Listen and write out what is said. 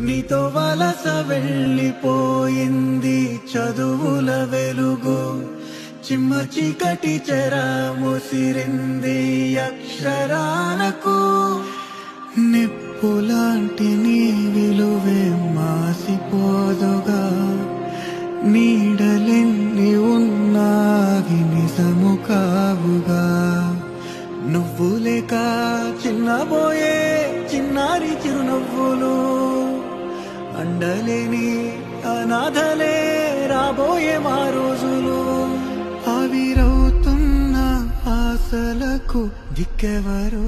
నీతో వలస వెళ్ళిపోయింది చదువుల వెలుగు. చిమ్మ చీకటి చెర ముసిరింది అక్షరాలకు. నిప్పులాంటి నీ విలువే మాసిపోదుగా. నీడలెన్ని ఉన్నాగి నిజము కావుగా. నువ్వు లేక చిన్నబోయే చిన్నారి చిరునవ్వులు అండలేని అనాథలే రాబోయే మా రోజులు ఆవిరవుతున్న ఆశలకు దిక్కెవరు?